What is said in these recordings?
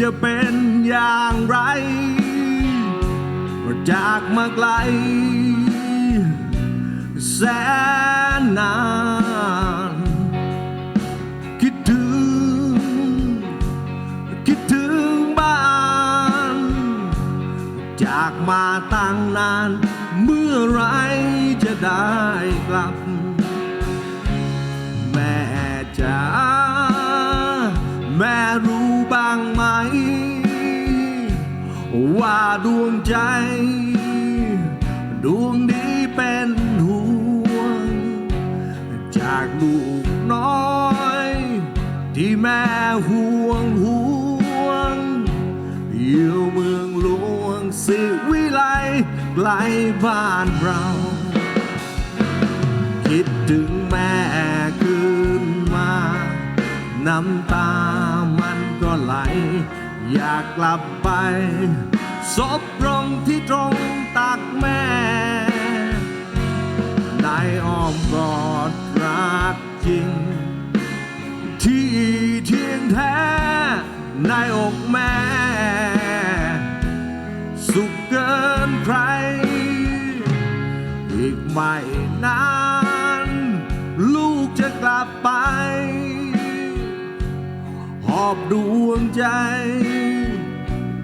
จะเป็นอย่างไรจากมาไกล แสนนาน คิดถึง คิดถึงบ้าน จากมาตั้งนาน เมื่อไรจะได้กลับ แม่จ๋า ดวงใจ ดวงนี้เป็นห่วง จากลูกน้อย ที่แม่ห่วงห่วงอยู่เมืองหลวงสิวิไลไกลบ้านเรา คิดถึงแม่คืนมา น้ำตามันก็ไหลอยากกลับไป ศพตรงที่ตรงตักแม่ในอ้อมกอดรักจริง ที่เที่ยงแท้ในอกแม่ สุขเกินใคร อีกไม่นาน ลูกจะกลับไป หอบดวงใจ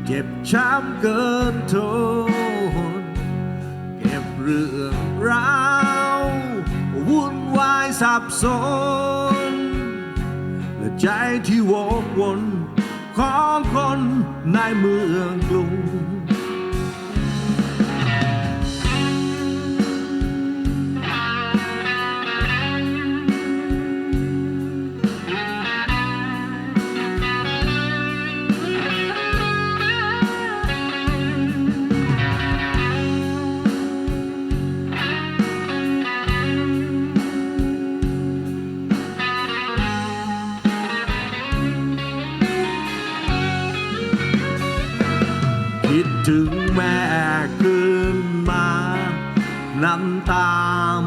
เจ็บช้ำเกินทน เก็บเรื่องราววุ่นวายสับสน และใจที่วกวนของคนในเมืองกรุง ถึงแม่คืนมา น้ำตา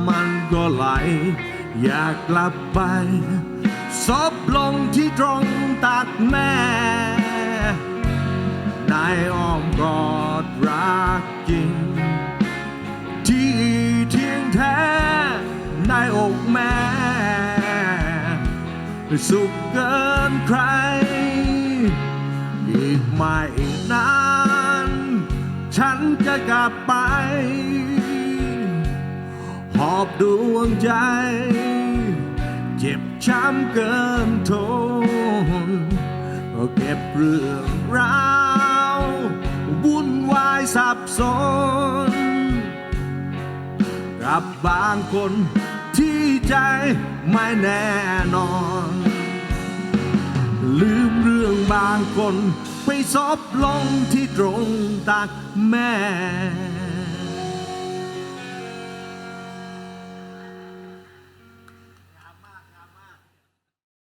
มันก็ไหล อยากกลับไปซบลงที่ตรงตักแม่ในอ้อมกอดรักจริง ที่เที่ยงแท้ในอกแม่ สุขเกินใคร อีกไม่นาน ฉันจะกลับไป หอบดวงใจ เจ็บช้ำเกินทนเก็บเรื่องราววุ่นวายสับสน กับบางคนที่ใจไม่แน่นอนางคน ไปซบลงที่ตรงตักแม่